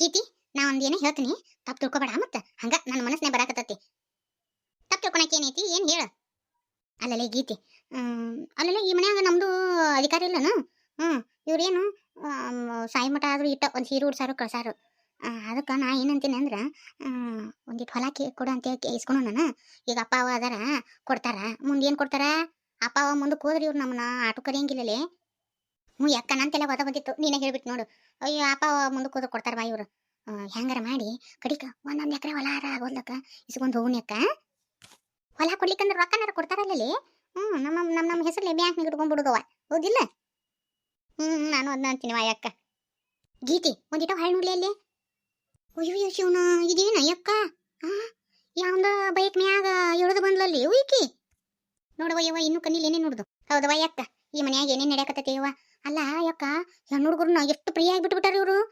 ಗೀತಿ, ನಾ ಒಂದ್ ಏನೇ ಹೇಳ್ತೀನಿ, ತಪ್ಪು ತಿಳ್ಕೊಬೇಡ, ಮತ್ತ ಹಂಗ ನನ್ನ ಮನಸ್ಸಿನ ಬರಾಕತ್ತತಿ. ತಪ್ಪು ತಿಳ್ಕೊಳಕ್ ಏನೈತಿ, ಏನ್ ಹೇಳ? ಅಲ್ಲಲ್ಲೇ ಗೀತಿ ಅಲ್ಲಲ್ಲೇ ಈ ಮನ್ಯಾಗ ನಮ್ದು ಅಧಿಕಾರ ಇಲ್ಲನ? ಹ್ಮ್, ಇವ್ರೇನು ಸಾಯಿ ಮಠ ಆದ್ರೂ ಇಟ್ಟ ಒಂದ್ ಸೀರೆ ಉಡ್ಸಾರು, ಕಳ್ಸಾರು. ಅದಕ್ಕೆ ನಾ ಏನಂತೀನಿ ಅಂದ್ರೆ ಒಂದಿಟ್ಟು ಒಂದಿಟ್ ಹೊಲ ಕೇ ಕೊಡು ಅಂತ ಹೇಳಿ ಇಸ್ಕೊಂಡು ನಾನು. ಈಗ ಅಪ್ಪ ಅವ ಅದಾರ, ಕೊಡ್ತಾರ. ಮುಂದೆ ಏನು ಕೊಡ್ತಾರ? ಅಪ್ಪ ಅವ ಮುಂದಕ್ಕೆ ಹೋದ್ರಿ ಇವ್ರು ನಮ್ಮನ್ನ ಆಟೋ ಕರೆಯಂಗಿಲ್ಲಲೇ. ಹ್ಞೂ ಯಾಕ ನಂತೆಲ್ಲ ಒದ ಬಂದಿತ್ತು, ನೀನೇ ಹೇಳ್ಬಿಟ್ಟು ನೋಡು. ಅಯ್ಯೋ, ಅಪ್ಪ ಮುಂದೆ ಮುಂದಕ್ಕೆ ಹೋದ್ರೆ ಕೊಡ್ತಾರ ಬಾ ಇವ್ರು ಹೆಂಗಾರ ಮಾಡಿ, ಕಡಿಕ, ಒಂದೊಂದು ಎಕರೆ ಹೊಲ ಆರ ಆಗೋದ್ಲಕ್ಕ? ಇಸ್ಕೊಂಡು ಹೋಗ್ನಕ್ಕ ಹೊಲ ಕೊಡ್ಲಿಕ್ಕಂದ್ರೆ ರೊಕ್ಕನಾರ ಕೊಡ್ತಾರಲ್ಲೇ ಹ್ಞೂ ನಮ್ಮ ನಮ್ಮ ನಮ್ಮ ಹೆಸರಲ್ಲಿ ಬ್ಯಾಂಕ್ನಾಗ ಇಟ್ಕೊಂಡ್ಬಿಡುದವ. ಹೌದಿಲ್ಲ? ಹ್ಞೂ ನಾನು ಅದನ್ನ ಅಂತೀನಿ ವಾಯಕ್ಕ ಗೀತಿ ಒಂದಿಟ ಹಾಳು ಅಲ್ಲಿ. ಅಯ್ಯೋ ಶಿವನ ಇದೇನ ಅಯ್ಯಕ್ಕ ಯಾವ್ದ ಬೈಕ್ ಮ್ಯಾಗ ಇಳಿದು ಬಂದ್ಲಲ್ಲಿ ಉಯ್ಕಿ. ನೋಡವ ಯವ್ವ ಇನ್ನೂ ಕಣ್ಣಿಲ್ ಏನೇ ನೋಡುದು? ಹೌದವ ಅಕ್ಕ. ಈ ಮನ್ಯಾಗ ಏನೇನು ನಡೆಯಕತ್ತೈತಿ ಯವ್ವ ಅಲ್ಲ, ಯಾಕ? ಹೆಣ್ಣು ಹುಡುಗರನ್ನ ಎಷ್ಟು ಪ್ರಿಯ ಬಿಟ್ಬಿಟ್ಟಾರ ಇವರು?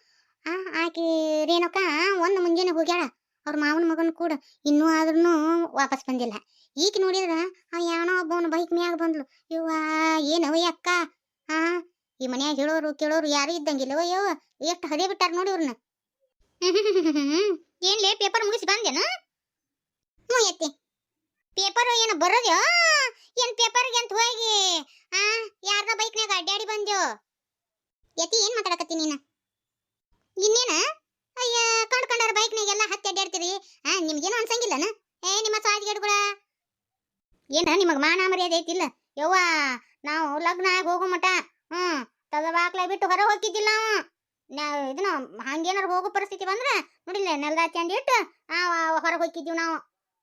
ಆ, ಆಕಿ ರೇಣುಕ, ಒಂದು ಮುಂಜಾನೆ ಹೋಗ್ಯಾಳ. ಅವ್ರ ಮಾವನ ಮಗನ ಕೂಡ ಇನ್ನೂ ಆದ್ರೂ ವಾಪಸ್ ಬಂದಿಲ್ಲ. ಈಗ ನೋಡಿದ್ರ, ಆ ಯಾವನೋ ಒಬ್ಬವನ ಬೈಕ್ ಮ್ಯಾಗ ಬಂದ್ಲು. ಇವ ಏನವ ಅಕ್ಕ? ಆ, ಈ ಮನ್ಯಾಗ ಹೇಳೋರು ಕೇಳೋರು ಯಾರು ಇದ್ದಂಗಿಲ್ಲ ಅಯ್ಯೋ ಎಷ್ಟು ಹದೇ ಬಿಟ್ಟಾರ ನೋಡಿ ಇವ್ರನ್ನ ಏನ್ಲೇ ಪೇಪರ್ ಮುಗಿಸಿ ಬಂದೇನು? ಹ್ಞೂ ಎತ್ತಿ ಪೇಪರ್ ಏನು ಬರೋದ್ಯೋ? ಏನ್ ಪೇಪರ್ಗೆ ಅಂತ ಹೋಗಿ? ಆ, ಯಾರ್ದ ಬೈಕ್ನಾಗ ಅಡ್ಡಾಡಿ ಬಂದ್ಯೋ? ಯತಿ, ಏನ್ ಮಾತಾಡಕತ್ತಿ ನೀನ? ಇನ್ನೇನ? ಅಯ್ಯ ಕಂಡ್ಕೊಂಡಾರ ಬೈಕ್ನಾಗೆಲ್ಲ ಹತ್ತಿ ಅಡ್ಡಾಡ್ತೀರಿ ಆ, ನಿಮ್ಗೇನು ಅನ್ಸಂಗಿಲ್ಲನ? ಏ, ನಿಮ್ಮ ಸಾದಿಗೆಡ್ಗಳ ಏನ ನಿಮಗೆ ಮಾನ ಮರ್ಯಾದೆ ಐತಿಲ್ಲ? ಯವ್ವ, ನಾವು ಲಗ್ನ ಆಗಿ ಹೋಗೋ ಮಟ ಹ್ಮ್ ತದ ಬಾಕ್ಲ ಬಿಟ್ಟು ಹೊರ ಹೋಗಿದ್ದಿಲ್ಲ ನಾವು. ನಾವು ಇದನ್ನ ಹಂಗೇನಾರು ಹೋಗೋ ಪರಿಸ್ಥಿತಿ ಬಂದ್ರೆ ನೋಡಿಲ್ಲ, ನೆಲದ ಚಂದ ಇಟ್ಟು ಆ ಹೊರ ಹೋಗಿದ್ದೀವಿ ನಾವು.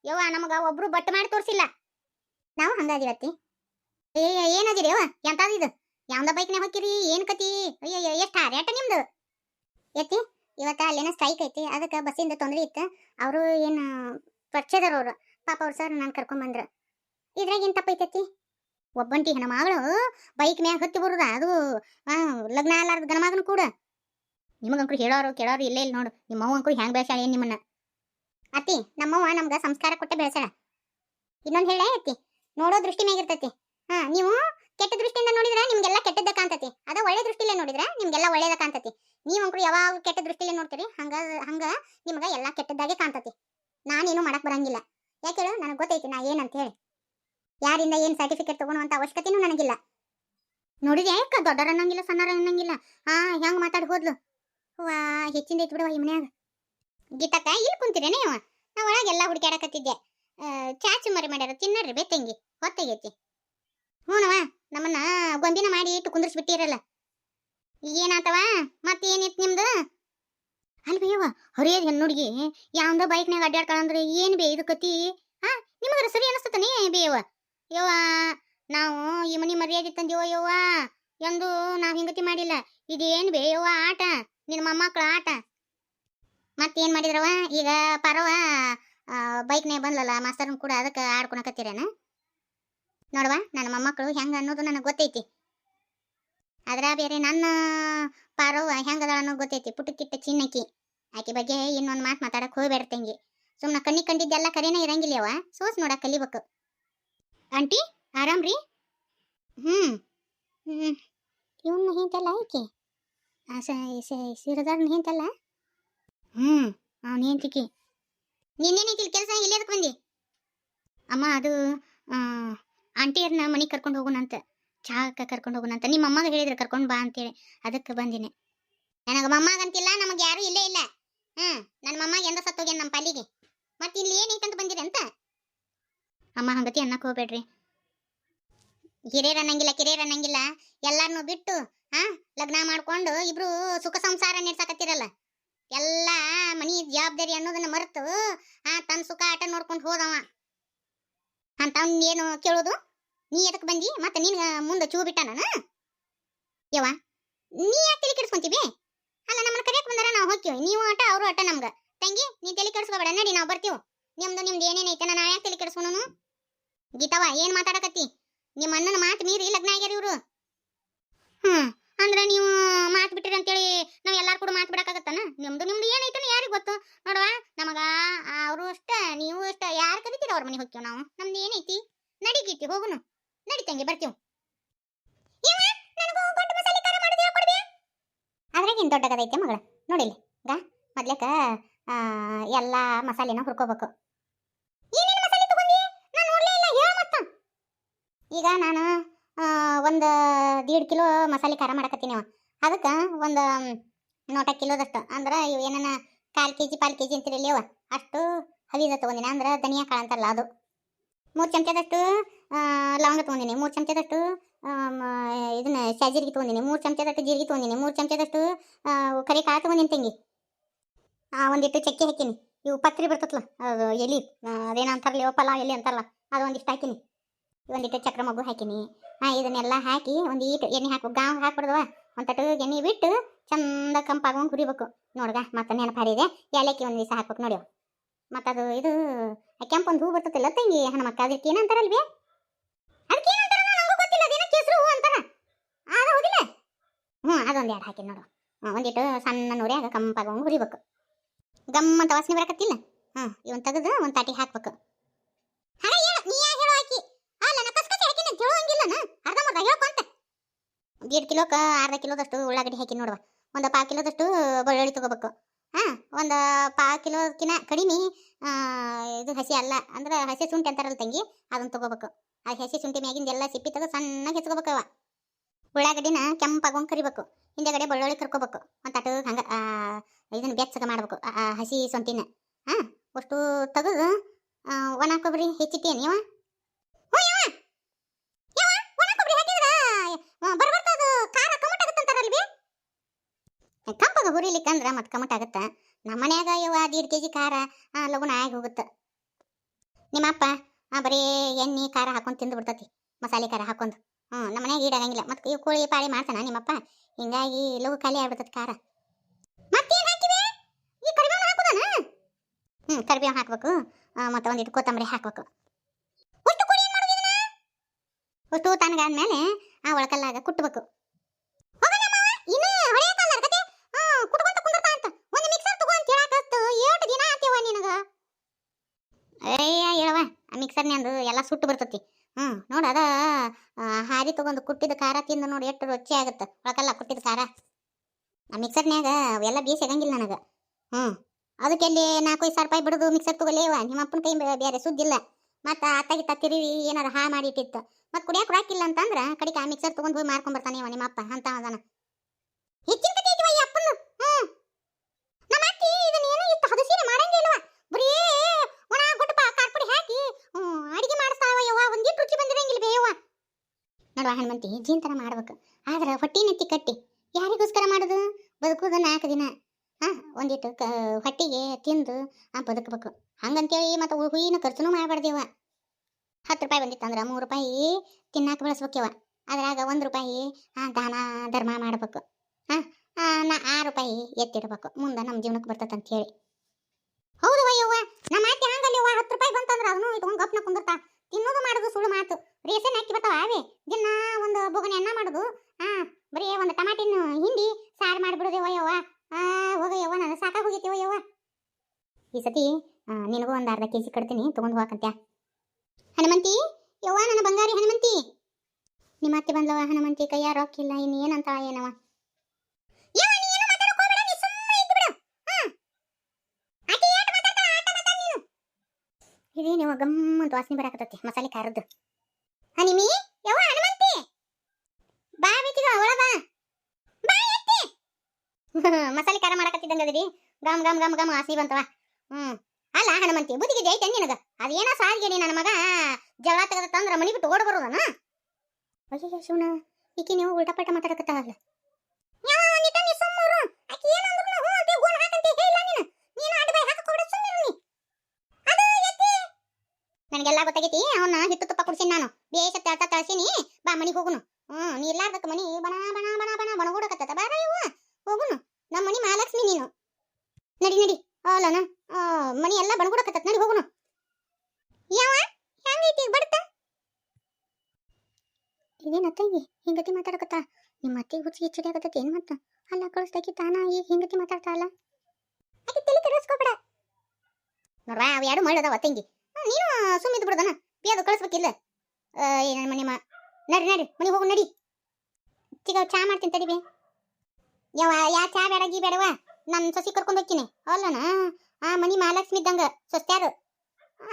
ಯವ್ವ, ನಮಗ ಒಬ್ರು ಬಟ್ ಮಾಡಿ ತೋರ್ಸಿಲ್ಲ. ನಾವು ಹಂಗಾದಿವತ್ತಿ ಏ ಏನದಿರಿ ಯವ್ವ? ಇದು? ಯಾವ್ದ ಬೈಕ್ನೇ ಹೋಗಿರಿ ಏನ್ ಕತಿ? ಅಯ್ಯಯ್ಯ, ಎಷ್ಟು ರೇಟ ನಿಮ್ದು? ಎತ್ತಿ, ಇವತ್ತ ಅಲ್ಲೇನ ಸ್ಟ್ರೈಕ್ ಐತಿ. ಅದಕ್ಕೆ ಬಸ್ಸಿಂದ ತೊಂದ್ರೆ ಇತ್ತು. ಅವರು ಏನು ಪರಿಚಯದವ್ರು ಅವರು. ಪಾಪ ಅವ್ರು ಸರ್ ನಾನು ಕರ್ಕೊಂಬಂದ್ರು ಇದ್ರಾಗ ಏನು ತಪ್ಪೈತೈತಿ ಒಬ್ಬಂಟಿ ಹೆಣ್ಣ ಮಗಳು ಬೈಕ್ ಮ್ಯಾಗ ಹತ್ತಿ ಬರುದ, ಅದು ಲಗ್ನ ಆಲಾರ್ದ ಗಣ ಮಗನು ಕೂಡ. ನಿಮಗಂಕ್ರು ಹೇಳೋರು, ಕೇಳೋರು ಇಲ್ಲೇ ಇಲ್ಲ ನೋಡು. ನಿಮ್ಮ ಅವ್ವ ಅಂಕ್ರು ಹೆಂಗ್ ಏನು ನಿಮ್ಮನ್ನ? ಅತ್ತಿ, ನಮ್ಮವ್ವ ನಮ್ಗ ಸಂಸ್ಕಾರ ಕೊಟ್ಟೆ ಬೆಳೆಸಳ ಇನ್ನೊಂದು ಹೇಳೇ ಅತ್ತಿ, ನೋಡೋ ದೃಷ್ಟಿ ಮೇಗಿರ್ತತಿ ಹಾ, ನೀವು ಕೆಟ್ಟ ದೃಷ್ಟಿಯಿಂದ ನೋಡಿದ್ರೆ ನಿಮ್ಗೆಲ್ಲ ಕೆಟ್ಟದ್ದ ಕಾಣ್ತತಿ. ಅದ ಒಳ್ಳೆ ದೃಷ್ಟಿಲೇ ನೋಡಿದ್ರೆ ನಿಮ್ಗೆಲ್ಲ ಒಳ್ಳೇದ ಕಾಣ್ತತಿ. ಅಂಕರು ಯಾವಾಗ ಕೆಟ್ಟ ದೃಷ್ಟಿಲೇ ನೋಡ್ತೀರಿ, ಹಂಗ ಹಂಗ ನಿಮ್ಗ ಎಲ್ಲಾ ಕೆಟ್ಟದ್ದಾಗೆ ಕಾಣ್ತತಿ. ನಾನೇನು ಮಾಡಕ್ ಬರಂಗಿಲ್ಲ. ಯಾಕೆ ಹೇಳು? ನನಗೆ ಗೊತ್ತೈತಿ, ನಾ ಏನಂತ ಹೇಳಿ. ಯಾರಿಂದ ಏನ್ ಸರ್ಟಿಫಿಕೇಟ್ ತಗೊಳುವಂತ ಅವಶ್ಯಕತೆನೂ ನನಗಿಲ್ಲ. ನೋಡಿದ್ರೆ ಯಾಕ ದೊಡ್ಡರ ಅನ್ನಂಗಿಲ್ಲ ಸಣ್ಣರ ಅನ್ನಂಗಿಲ್ಲ? ಹಾ, ಹೆಂಗ್ ಮಾತಾಡಿ ಹೋದ್ಲು? ವಾ ಹೆಚ್ಚಿಂದ ಐತಿ ಬಿಡುವ ಈ ಮನ್ಯಾಗ. ಗೀತಕ್ಕ ಇಲ್ಲಿ ಕುಂತಿರೇನೆ ಇವ ನಾ ಒಳಗೆಲ್ಲ ಹುಡುಕ್ಯಾಡಕತ್ತಿದ್ದೆ ಆ, ಚಾಚು ಮರಿ ಮಾಡ್ಯಾರ ತಿನ್ನಡ್ರಿ ಬೇತಂಗಿ ಹೊತ್ತಾಗೈತಿ. ಹ್ಞೂನವ ನಮ್ಮನ್ನ ಗೊಂಬಿನ ಮಾಡಿ ಇಟ್ಟು ಕುಂದ್ರಿಸ್ಬಿಟ್ಟಿರಲ್ಲ. ಏನಾತವ ಮತ್ತೇನಿತ್ತು ನಿಮ್ದು? ಅಲ್ಬೇಯವ್ವ ಹರಿಯದ ಹೆಣ್ಣುಡ್ಗಿ ಯಾವ್ದ ಬೈಕ್ನಾಗ ಅಡ್ಡಾಡ್ಕಳಂದ್ರೆ ಏನು ಬೇ ಇದು ಕತಿ? ಹಾ ನಿಮಗರ ಸರಿ ಅನಿಸ್ತತನೇ ಬೇಯವ್ವ ಯವ್ವ ನಾವು ಈ ಮನಿ ಮರ್ಯಾದೆ ತಂದಿವ ಯವ್ವ? ಎಂದು ನಾವು ಹಿಂಗತಿ ಮಾಡಿಲ್ಲ. ಇದೇನು ಬೇ ಯವ್ವ ಆಟ? ನಿನ್ನ ಮೊಮ್ಮಕ್ಕಳ ಆಟ? ಮತ್ತೇನ್ ಮಾಡಿದ್ರವ ಈಗ ಪರವ ಬೈಕ್ನೇ ಬಂದ್ಲಲ್ಲ ಮಾಸ್ತರ್ನ ಕೂಡ ಅದಕ್ಕೆ ಆಡ್ಕೊಳಕತ್ತೀರೇನ ನೋಡವ, ನನ್ನ ಮೊಮ್ಮಕ್ಕಳು ಹೆಂಗೆ ಅನ್ನೋದು ನನಗೆ ಗೊತ್ತೈತಿ. ಅದ್ರ ಬೇರೆ ನನ್ನ ಪಾರವ್ವ ಹೆಂಗದ ಅನ್ನೋದು ಗೊತ್ತೈತಿ ಪುಟಕ್ಕಿಟ್ಟ ಚಿನ್ನಕ್ಕಿ. ಆಕೆ ಬಗ್ಗೆ ಇನ್ನೊಂದು ಮಾತು ಮಾತಾಡಕ್ ಹೋಗ್ಬೇಡ ತಂಗಿ. ಸುಮ್ಮನೆ ಕಣ್ಣಿ ಕಂಡಿದ್ದೆಲ್ಲ ಕರೆನೇ ಇರಂಗಿಲ್ಲವ ಸೋಸ್ ನೋಡ ಕಲಿಬೇಕು. ಆಂಟಿ ಆರಾಮ್ರಿ ಹ್ಮ್. ಹ್ಮ್. ಇವನ್ನ ಹಿಂತಲ್ಲ ಆಕೆ. ಸಿರದಾರ್ನ ಹಿಂತಲ್ಲ? ಹ್ಮ್ ಅವ್ನ ಹೆಂತಿಕಿ ನಿನ್ನೇನೈತಿ ಕೆಲಸ? ಇಲ್ಲೇದಕ್ಕೆ ಬಂದಿ? ಅಮ್ಮ, ಅದು ಆಂಟಿಯರ್ನ ಮನೆಗೆ ಕರ್ಕೊಂಡು ಹೋಗೋಣಂತ ಚಹಾಕ ಕರ್ಕೊಂಡು ಹೋಗೋಣಂತ ನಿಮ್ಮ ಅಮ್ಮಗ ಹೇಳಿದ್ರೆ ಕರ್ಕೊಂಡು ಬಾ ಅಂತೇಳಿ. ಅದಕ್ಕೆ ಬಂದಿನಿ. ನನಗೆ ಮೊಮ್ಮಗ ಅಂತಿಲ್ಲ, ನಮಗೆ ಯಾರು ಇಲ್ಲೇ ಇಲ್ಲ. ಹ್ಮ್ ನನ್ನ ಮೊಮ್ಮಗ ಎಂದ ಸತ್ತೋಗ್ಯಾನ ನಮ್ಮ ಪಾಲಿಗೆ. ಮತ್ತೆ ಇಲ್ಲಿ ಏನೈತಂತ ಬಂದಿರಿ ಅಂತ? ಅಮ್ಮ, ಹಂಗತಿ ಅನ್ನಕ್ಕೆ ಹೋಗ್ಬೇಡ್ರಿ. ಹಿರಿಯರ್ ಅನ್ನಂಗಿಲ್ಲ, ಕಿರಿಯರ್ ಅನ್ನಂಗಿಲ್ಲ. ಎಲ್ಲಾರನ್ನೂ ಬಿಟ್ಟು ಹಾ ಲಗ್ನ ಮಾಡ್ಕೊಂಡು ಇಬ್ರು ಸುಖ ಸಂಸಾರ ನಡೆಸಾಕತ್ತಿರಲ್ಲ? ಎಲ್ಲ ಮನಿ ಜವಾಬ್ದಾರಿ ಅನ್ನೋದನ್ನ ಮರೆತು, ಆ ತನ್ನ ಸುಖ ಆಟ ನೋಡ್ಕೊಂಡು ಹೋದವ. ಅಂತ ಏನು ಕೇಳೋದು? ನೀ ಎದಕ್ ಬಂದಿ? ಮತ್ತೆ ನಿನ್ ಮುಂದೆ ಚೂ ಬಿಟ್ಟಾನ ಯವ ನೀ ಯಾಕೆ ತಲೆ ಕೆಡಿಸ್ಕೊಂತೀವಿ ಅಲ್ಲ, ನಮ್ಮನ್ನ ಕರೆಯಕ್ ಬಂದಾರ, ನಾವು ಹೋಗ್ತೀವಿ. ನೀವು ಆಟ, ಅವರು ಆಟ ನಮ್ಗ. ತಂಗಿ, ನೀ ತಲೆ ಕೆಡಿಸ್ಕೋಬೇಡ, ನಡಿ, ನಾವು ಬರ್ತೀವಿ. ನಿಮ್ದು ನಿಮ್ದು ಏನೇನೈತೆ ನಾನು ಯಾಕೆ ತಲೆ ಕೆಡಿಸ್ಕೊನು ಗೀತವ ಏನ್ ಮಾತಾಡಕತ್ತಿ? ನಿಮ್ಮ ಅಣ್ಣನ ಮಾತು ಮೀರಿ ಲಗ್ನ ಆಗ್ಯಾರ ಇವ್ರು. ಹ್ಮ್. ಅಂದ್ರ ನೀವು ಮಾತು ಬಿಟ್ಟಿರಿ ಅಂತೇಳಿ ನಾವ್ ಎಲ್ಲಾರು ಕೂಡ ಮಾತು ಬಿಡಕ್ಕಾಗತ್ತನ? ನಿಮ್ದು ನಿಮ್ದು ಏನೈತನ ಯಾರಿಗೆ ಗೊತ್ತು? ನೋಡುವ, ನಮಗ ಅವರು ಅಷ್ಟ, ನೀವು ಅಷ್ಟ, ಯಾರು ಕರಿತೀರ ಅವ್ರ ಮನೆಗೆ ಹೋಗ್ತೀವಿ ನಾವು? ನಮ್ದು ಏನೈತಿ? ನಡಿಗೀತಿ ಹೋಗುನು. ನಡಿ ತಂಗಿ, ಬರ್ತೀವಿ. ದೊಡ್ಡ ದೊಡ್ಡಗದೈತೆ ಮಗಳ. ನೋಡಿಲ್ಲ ಗಾ ಮೊದ್ಲಕ್ಕ ಎಲ್ಲ ಮಸಾಲೆನ ಹುರ್ಕೋಬೇಕು. ಈಗ ನಾನು ಒಂದು ದೀಡ್ ಕಿಲೋ ಮಸಾಲೆ ಖಾರ ಮಾಡಕತ್ತೀನಿ ಅವ. ಅದಕ್ಕೆ ಒಂದು ನೋಟ ಕಿಲೋದಷ್ಟು. ಅಂದ್ರೆ ಇವು ಏನನ್ನ ಕಾಲು ಕೆ ಜಿ ಪಾಲು ಕೆ ಜಿ ಅಂತಿರಲಿ ಅವ. ಅಷ್ಟು ಹವಿದ ತೊಗೊಂಡಿನಿ ಅಂದ್ರೆ ಧನಿಯಾ ಕಾಳು ಅಂತಲ್ಲ ಅದು. ಮೂರು ಚಮಚದಷ್ಟು ಲವಂಗ ತೊಗೊಂಡಿನಿ ಮೂರು ಚಮಚದಷ್ಟು ಇದನ್ನ ಶಾಜೀರಿಗೆ ತೊಗೊಂಡಿನಿ ಮೂರು ಚಮಚದಷ್ಟು ಜೀರಿಗೆ ತೊಗೊಂಡಿನಿ ಮೂರು ಚಮಚದಷ್ಟು ಕರಿ ಕಾಳು ತೊಗೊಂಡಿನಿ ತಂಗಿ. ಒಂದಿಟ್ಟು ಚಕ್ಕೆ ಹಾಕಿನಿ. ಇವು ಪತ್ರಿ ಬರ್ತತ್ಲ. ಅದು ಎಲಿ ಅದೇನಂತಾರಲ್ಲ, ಪಲಾವ್ ಎಲಿ ಅಂತಾರಲ್ಲ ಅದು ಒಂದಿಷ್ಟು ಹಾಕಿನಿ. ಒಂದಿಟ್ಟು ಚಕ್ರ ಮಗು ಹಾಕಿನಿ. ಹಾಂ, ಇದನ್ನೆಲ್ಲ ಹಾಕಿ ಒಂದು ಈಟು ಎಣ್ಣೆ ಹಾಕು, ಗಾವ್ ಹಾಕ್ಬಿಡ್ದವ. ಒಂದು ತಟ್ಟು ಎಣ್ಣೆ ಬಿಟ್ಟು ಚಂದ ಕಂಪಾಗುವಂಗೆ ಹುರಿಬೇಕು ನೋಡ್ಗ, ಮತ್ತೆ ನೆನಪಾರಿದೆ ಏಲಕ್ಕಿ ಒಂದು ದಿವಸ ಹಾಕ್ಬೇಕು ನೋಡಿ ಮತ್ತು ಅದು ಇದು ಕೆಂಪು ಒಂದು ಹೂ ಬರ್ತತಿಲ್ಲ ತಂಗಿ, ಹನುಮಕ್ಕ, ಅದಕ್ಕೆ ಏನಂತಾರಲ್ವೇ? ಅದಕ್ಕೆ ಗೊತ್ತಿಲ್ಲ ಹೂ ಅಂತಾರ. ಹೋಗಿಲ್ಲ ಹ್ಞೂ, ಅದೊಂದು ಎರಡು ಹಾಕಿ ನೋಡು ಹ್ಞೂ, ಒಂದಿಟ್ಟು ಸಣ್ಣ ನೂರ್ಯಾಗ ಕಂಪಾಗುವಂಗೆ ಹುರಿಬೇಕು ಗಮ್ ಅಂತ ವಾಸನೆ ಬರಕತ್ತಿಲ್ಲ. ಹಾಂ ಇವನ್ ತೆಗೆದು ಒಂದು ತಾಟಿಗೆ ಹಾಕ್ಬೇಕು. ಹಾಗ ಹೇಳು ನೀ ಯಾಕೆ ಹೇಳು ಹಾಕಿ ಅಲ್ಲ ನಾ ಕಸ್ ಕಸಿ ಹಾಕಿನಿ ಅಂತ ಹೇಳುವಂಗಿಲ್ಲ ನಾ ಅರ್ಧ ಮರ್ಧ ಹೇಳ್ಕೊಂತ ದೀಡ್ ಕಿಲೋಕ ಅರ್ಧ ಕಿಲೋದಷ್ಟು ಉಳ್ಳಾಗಡ್ಡಿ ಹಾಕಿ ನೋಡುವ. ಒಂದು ಪಾವು ಕಿಲೋದಷ್ಟು ಬೆಳ್ಳುಳ್ಳಿ ತಗೋಬೇಕು. ಹಾಂ, ಒಂದು ಪಾ ಕಿಲೋಕಿನ ಕಡಿಮೆ ಇದು ಹಸಿ ಅಲ್ಲ, ಅಂದ್ರೆ ಹಸಿ ಶುಂಠಿ ಅಂತಾರಲ್ಲ ತಂಗಿ, ಅದನ್ನ ತಗೋಬೇಕು. ಆ ಹಸಿ ಶುಂಠಿ ಮ್ಯಾಗಿಂದ ಎಲ್ಲ ಸಿಪ್ಪಿ ತೆಗೆದು ಸಣ್ಣಗೆ ಹೆಚ್ಕೋಬೇಕು ಅವ. ಉಳ್ಳಾಗಡ್ಡಿನ ಕೆಂಪಾಗೊಂಡು ಕರಿಬೇಕು ಹಿಂದೆಗಡೆ ಬೆಳ್ಳುಳ್ಳಿ ಕರ್ಕೋಬೇಕು. ಒಂದು ತಟ್ಟು ಹಂಗೆ ಇದನ್ನು ಬೆಚ್ಚಗೆ ಮಾಡ್ಬೇಕು ಹಸಿ ಶುಂಠಿನ. ಹಾಂ, ಅಷ್ಟು ತೆಗೆದು ಒಣ ಕೊಬ್ಬರಿ ಹೆಚ್ಚಿಟ್ಟೆ ನೀವ ಹ್ಞೂ ಯವ್ವ. ಯವ್ವ, ಒಣ ಕೊಬ್ಬರಿ ಹಾಕಿದ್ರ ಆ, ಬರ್ಬರ್ತಾ ಅದು ಖಾರ ಕಮಟ್ ಆಗತ್ತಂತಾರಲ್ವಿ ಕಂಪಗ ಹುರಿಲಿಕ್ಕಂದ್ರ ಮತ್ತೆ ಕಮಟ್ ಆಗುತ್ತೆ. ನಮ್ಮ ಮನ್ಯಾಗ ಯಾವ ದೀಡ್ ಕೆ ಜಿ ಖಾರ ಲಗುನ ಆಗಿ ಹೋಗುತ್ತೆ. ನಿಮ್ಮಪ್ಪ ಬರೀ ಎಣ್ಣೆ ಖಾರ ಹಾಕೊಂಡು ತಿಂದು ಬಿಡ್ತತಿ, ಮಸಾಲೆ ಖಾರ ಹಾಕೊಂಡು. ಹ್ಞೂ ನಮ್ಮ ಮನ್ಯಾಗ ಈಡಾಗಂಗಿಲ್ಲ ಮತ್ತೆ ಈ ಕೋಳಿ ಪಾಳಿ ಮಾಡ್ತಾನ ನಿಮ್ಮಪ್ಪ, ಹಿಂಗಾಗಿ ಲಗು ಖಾಲಿ ಆಗ್ಬಿಡ್ತತಿ ಖಾರ. ಮತ್ತೇನು ಈ ಕರಿಬೇವು ಹಾಕುದನ? ಹ್ಞೂ ಕರಿಬೇವು ಹಾಕಬೇಕು. ಮತ್ತೆ ಒಂದಿಟ್ಟು ಕೊತ್ತಂಬರಿ ಹಾಕ್ಬೇಕು. ಅಷ್ಟು ತಣ್ಣಗಾದ್ಮೇಲೆ ಆ ಒಳಕಲ್ಲಾಗ ಕುಟ್ಟಬೇಕು ಇನ್ನು ಹಳೆಯ ಕಾಲದ ಕತೆ ಆ, ಕುಟ್ಕೊಂತ ಕುಂದಿರ್ತಾ ಅಂತ ಒಂದು ಮಿಕ್ಸರ್ ತಗೋ ಅಂತ ಹೇಳಾಕತ್ತು ಏಟ್ ದಿನ ಆತೇವ ನಿನಗ ಅಯ್ಯ ಹೇಳವ ಆ ಮಿಕ್ಸರ್ನ್ಯಾಂದು ಎಲ್ಲ ಸುಟ್ಟು ಬರ್ತತಿ ಹ್ಞೂ ನೋಡಿ ಅದ ಹಾದಿ ತಗೊಂಡು ಕುಟ್ಟಿದ ಖಾರ ತಿಂದು ನೋಡಿ ಎಷ್ಟು ರುಚಿ ಆಗುತ್ತೆ. ಒಳಕಲ್ಲ ಕುಟ್ಟಿದ ಖಾರ. ಆ ಮಿಕ್ಸರ್ನ್ಯಾಗ ಅವೆಲ್ಲ ಬೇಸಿ ಆಗಂಗಿಲ್ಲ ನನಗೆ. ಹ್ಞೂ ಅದಕ್ಕೆ ಅಲ್ಲಿ ನಾಲ್ಕೈದು ಸಾವಿರ ರೂಪಾಯಿ ಬಿಡೋದು ಮಿಕ್ಸರ್ ತಗೊಲೇವ ನಿಮ್ಮ ಅಪ್ಪನ ಕೈ ಬೇರೆ ಸುದ್ದಿಲ್ಲ ಮತ್ತು ಅತ್ತಾಗಿ ತಿರುವಿ ಏನಾರ ಹಾ ಮಾಡಿಟ್ಟಿತ್ತು ಮತ್ತು ಕುಡಿಯಕ್ಕೆ ಕುಡಾಕಿಲ್ಲ ಅಂತಂದ್ರೆ ಕಡಿಕೆ ಆ ಮಿಕ್ಸರ್ ತೊಗೊಂಡು ಹೋಗಿ ಮಾರ್ಕೊಂಬರ್ತಾನೆ ನಿಮ್ಮ ಅಪ್ಪ. ಅಂತ ಅದನ್ನ ಹೆಚ್ಚಿನ ಕತೆ ಐತಿವ ಈ ಅಪ್ಪನ ಹ್ಞೂ ನಮ್ಮ ಅತ್ತಿ ಇದನ್ನ ಏನೋ ಇತ್ತು ಹದಸಿನ ಮಾಡಂಗಿಲ್ವ ಬರೀ ಒಣ ಗುಡ್ಡ ಕಾರ್ಪುಡಿ ಹಾಕಿ ಹ್ಞೂ ಅಡಿಗೆ ಮಾಡಿಸ್ತಾವ ಯವ್ವ ಒಂದಿಟ್ಟು ರುಚಿ ಬಂದಿರಂಗಿಲ್ಲ ಬೇಯವ್ವ ನೋಡುವ ಹನುಮಂತಿ ಥರ ಮಾಡ್ಬೇಕು. ಆದ್ರೆ ಹೊಟ್ಟಿ ನೆತ್ತಿ ಕಟ್ಟಿ. ಯಾರಿಗೋಸ್ಕರ ಮಾಡೋದು? ಬದುಕುದು ನಾಲ್ಕು ದಿನ. ಹಾ ಒಂದಿಟ್ಟು ಕ ಹೊಟ್ಟಿಗೆ ತಿಂದು ಆ ಬದುಕಬೇಕು. ಹಂಗಂತೇಳಿ ಮತ್ತು ಹೂವಿನ ಖರ್ಚುನೂ ಮಾಡಬಾರ್ದೇವ. ಹತ್ತು ರೂಪಾಯಿ ಬಂದಿತ್ತಂದ್ರೆ ಮೂರು ರೂಪಾಯಿ ತಿನ್ನಾಕ ಬಳಸ್ಬೇಕವ. ಅದ್ರಾಗ ಒಂದು ರೂಪಾಯಿ ಆ, ದಾನ ಧರ್ಮ ಮಾಡಬೇಕು. ಹಾಂ ನಾ ಆರು ರೂಪಾಯಿ ಎತ್ತಿಡ್ಬೇಕು. ಮುಂದೆ ನಮ್ಮ ಜೀವನಕ್ಕೆ ಬರ್ತದೆ ಹೇಳಿ ಹೌದು ಅಯ್ಯವ್ವ ನಮ್ಮ ಅತ್ತೆ ಹಂಗಲ್ಲವ್ವ ಹತ್ತು ರೂಪಾಯಿ ಬಂತಂದ್ರೆ ಅದನ್ನು ಇಟ್ಕೊಂಡು ಗಪ್ನ ಕುಂದಿರ್ತಾ. ತಿನ್ನೋದು ಮಾಡುದು ಸುಳ್ಳು ಮಾತು. ರೇಷನ್ ಹಾಕಿ ಬರ್ತಾವ ಅವೇ ದಿನ ಒಂದು ಬೋಗಣಿ ಅನ್ನ ಮಾಡುದು. ಹಾ ಬರೀ ಒಂದು ಟಮಾಟಿನ ಹಿಂಡಿ, ಸಾರು ಮಾಡಿಬಿಡೋದೇವ ಯವ್ವ ಹೋಗಯ್ಯವ್ವ ನಾನು ಸಾಕಾಗಿ ಹೋಗೈತಿವ ಯವ್ವ ಈ ಸತಿ ನಿನಗೂ ಒಂದು ಅರ್ಧ ಕೆ ಜಿ ಕಡ್ತೀನಿ ತೊಗೊಂಡು ಹನುಮಂತಿ, ಯವ್ವ, ನನ್ನ ಬಂಗಾರಿ ಹನುಮಂತಿ. ನಿಮ್ಮ ಅತ್ತೆ ಬಂದ್ಲವ ಹನುಮಂತಿ ಕೈಯ ರೊಕ್ಕಿಲ್ಲ ಏನಂತ ಏನವ ಯವ್ವ, ನೀ ಏನು ಮಾತಾಡಕ್ ಹೋಗ್ಬೇಡ, ನೀ ಸುಮ್ನೆ ಇದ್ಬಿಡು. ಹಾ. ಆಕಿ ಏಟ್ ಮಾತಾಡ್ತಾಳ, ಆಟ ಮಾತಾಡ್ ನೀನು. ಇದೇನವ ಗಮ್ ಅಂತ ವಾಸನೆ ಬರಾಕತ್ತೈತಿ, ಮಸಾಲೆ ಖಾರದ್ದು. ಹನಿಮಿ ಯವ್ವ, ಹನುಮಂತಿ? ಬಾ ಬಿಟ್ಟಿಗ ಒಳ ಬಾ. ಬಾ ಎತ್ತಿ. ಮಸಾಲೆ ಖಾರ ಮಾಡಕತ್ತಿದ್ದಂಗ ಅದರಿ. ಗಮ್ ಗಮ್ ಗಮ್ ಗಮ್ ಆಸಿ ಬಂತವ ಹ್ಮ್. ಅಲ್ಲ, ಹನುಮಂತಿ, ಬುದ್ಧಿಗೆ ಜೈತೆ ನಿನಗ. ಅದೇನೋ ಸಾರಿಗೆ ನನ್ನ ಮಗ ಜಗಳ ತೆಗೆದ ತಂದ್ರ ಮನಿ ಬಿಟ್ಟು ಓಡ್ ಬರೋದನ? ಅಯ್ಯೋ ಶಿವನ ಈಕಿ ನೀವು ಉಲ್ಟಾ ಪಲ್ಟಾ ಮಾತಾಡಕತ್ತಾವಲ್ಲ ಯಾವ ನಿಟ ನೀ ಸುಮ್ಮರು ಆಕಿ ಏನಂದ್ರು ಹ್ಞೂ ಅಂತ ಗೋಣ ಹಾಕಂತ ಹೇಳಿಲ್ಲ ನೀನು ನೀನು ಅಡ್ಡ ಬೈ ಹಾಕಕ್ ಹೋಗ್ಬಿಡ ಸುಮ್ಮನೆ ನೀ ಅದು ಎತ್ತಿ ನನಗೆಲ್ಲ ಗೊತ್ತಾಗೈತಿ? ಅವನ ಹಿತ್ತು ತುಪ್ಪ ಕುಡ್ಸಿನಿ ನಾನು. ಬೇಷ ತಳ್ತ ತಳ್ಸಿನಿ, ಬಾ ಮನಿಗೆ ಹೋಗುನು. ಹ್ಮ್, ನೀ ಇರ್ಲಾರ್ದಕ್ಕ ಮನಿ ಬಣ ಬಣ ಬಣ ಬಣ ಬಣಗೂಡಕತ್ತ ಬಾರ ಇವ ಹೋಗುನು. ನಮ್ಮ ಮನಿ ಮಹಾಲಕ್ಷ್ಮಿ ನೀನು. ನಡಿ ನಡಿ. ಅಲ್ಲನ ಮನಿ ಎಲ್ಲ ಬಣಗೂಡಕತ್ತ ನಡಿ, ಹೋಗುನು. ಯಾವ? ಹೆಂಗೈತಿ? ಬಡ್ತ ಇದೇನ ತಂಗಿ ಹಿಂಗತಿ ಮಾತಾಡಕತ್ತ? ನಿಮ್ಮ ಅತ್ತಿಗೆ ಹುಚ್ಚಿ ಹೆಚ್ಚಿಗೆ ಆಗತ್ತೈತಿ ಏನ್ ಮತ್ತ? ಅಲ್ಲ ಕಳಿಸ್ದಾಕಿ ತಾನ, ಈಗ ಹಿಂಗತಿ ಮಾತಾಡ್ತಾ ಅಲ್ಲ? ಆಕೆ ತಲೆ ಕೆಡಿಸ್ಕೋಬೇಡ. ನೋಡ್ವಾ, ಅವ್ ನೀನು ಸುಮ್ಮಿದ್ದು ಬಿಡದನ ಬೇಗ ಕಳಿಸ್ಬೇಕಿಲ್ಲ. ನನ್ನ ಮನೆ ಮಾ ನಡಿ ನಡಿ, ಮನೆಗೆ ಹೋಗು, ನಡಿ. ಚಿಗ, ಚಾ ಮಾಡ್ತೀನಿ ತಡಿ ಬೇ. ಯಾವ ಯಾ, ಚಾ ಬೇಡ, ಗೀ ಬೇಡವಾ ನನ್ನ ಸೊಸಿ ಕರ್ಕೊಂಡು ಹೋಗ್ತೀನಿ. ಅಲ್ಲನ ಆ, ಮನಿ ಮಹಾಲಕ್ಷ್ಮಿ ಇದ್ದಂಗ, ಸೊಸ್ತ್ಯಾರು.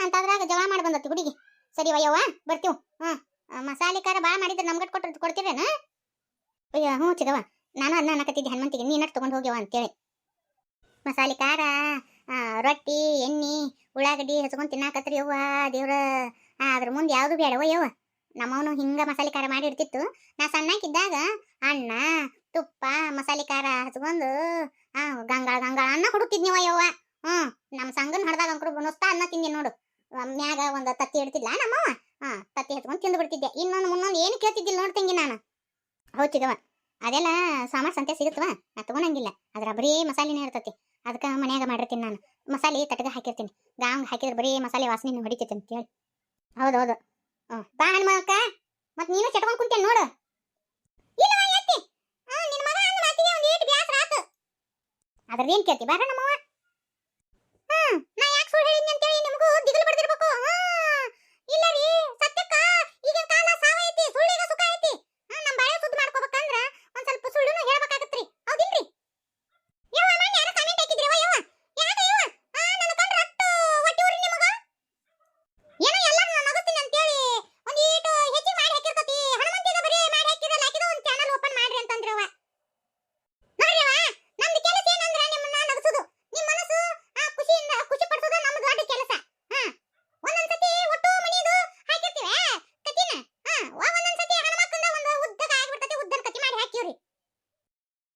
ಅಂತದ್ರಾಗ ಜಗಳ ಮಾಡಿ ಬಂದತಿ ಹುಡುಗಿ. ಸರಿ ವಯ್ಯವ್ವ ಬರ್ತೀವಿ. ಹಾ ಮಸಾಲೆ ಖಾರ ಭಾಳ ಮಾಡಿದ್ರೆ ನಮ್ಗಟ್ ಕೊಟ್ಟು ಕೊಡ್ತೀರೇನ? ಅಯ್ಯ, ಹ್ಞೂ ಚಿಗವ ನಾನು ಅನ್ನ ಅನ್ನಕತ್ತಿದ್ದೆ ಹನುಮಂತಿಗೆ. ನೀನಟ್ಟು ತೊಗೊಂಡು ಹೋಗ್ಯವ ಅಂತೇಳಿ. ಮಸಾಲೆ ಖಾರ ರೊಟ್ಟಿ, ಎಣ್ಣೆ, ಉಳ್ಳಾಗಡ್ಡಿ ಹಚ್ಕೊಂಡು ತಿನ್ನಾಕತ್ರಿ ಯವ್ವ ದೇವ್ರ. ಅದ್ರ ಮುಂದೆ ಯಾವುದು ಬೇಡವ ಯವ್ವ. ನಮ್ಮವನು ಹಿಂಗ ಮಸಾಲೆ ಖಾರ ಮಾಡಿ ಇಡ್ತಿತ್ತು. ನಾ ಸಣ್ಣಕ್ಕಿದ್ದಾಗ ಅಣ್ಣ ತುಪ್ಪ, ಮಸಾಲೆ ಖಾರ ಹಚ್ಕೊಂಡು, ಆ, ಗಂಗಾಳ ಗಂಗಾಳ ಅನ್ನ ಹುಡುಕ್ತಿದ್ನಿವ ಯವ್ವ. ಹ್ಞೂ ನಮ್ಮ ಸಂಗನ ಹಡ್ದಾಗ ಅಂಕರು ನುಸ್ತಾ ಅನ್ನ ತಿಂದಿ ನೋಡು. ಮ್ಯಾಗ ಒಂದು ತತ್ತಿ ಇಡ್ತಿದ್ಲ ನಮ್ಮವ ಹಾಂ, ತತ್ತಿ ಹಚ್ಕೊಂಡು ತಿಂದು ಬಿಡ್ತಿದ್ದೆ ಇನ್ನೊಂದು ಮುನ್ನೊಂದು ಏನು ಕೇಳ್ತಿದ್ದಿಲ್ಲ ನೋಡ್ತಂಗಿ ನಾನು. ಹೌದ್ ಅದೆಲ್ಲ ಸಾಮಾರ್ ಸಂತೆ ಸಿಗುತ್ತವ ನಾ ತಗೊಳಂಗಿಲ್ಲ ಅದ್ರ ಬರೀ ಮಸಾಲಿನೇ ಇರ್ತತಿ. ಅದಕ್ಕೆ ಮನ್ಯಾಗ ಮಾಡಿರ್ತೀನಿ ನಾನು. ಮಸಾಲೆ ತಟಗ ಹಾಕಿರ್ತೀನಿ. ಗಾಂಗ್ ಹಾಕಿದ್ರೆ ಬರೀ ಮಸಾಲೆ ವಾಸನೆ ಹೊಡಿತೈತೆ ಅಂತೇಳಿ. ಹೌದು ಹ್ಞೂ ಬಾ ಹನುಮಕ್ಕ. ಮತ್ತೆ ನೀನು ಚಟ್ಕೊಂಡು ಕುಂತೇನ್ ನೋಡು. ಇಲ್ಲವ ಎತ್ತಿ ಆ ನಿನ್ನ ಮಗ ಅಂದ ಮಾತಿಗೆ ಒಂದ್ ಏಟ್ ಬ್ಯಾಸರ ಆತು ಕೇಳ್ತಿ? ಬಾರ ನಮ್ಮವ್ವ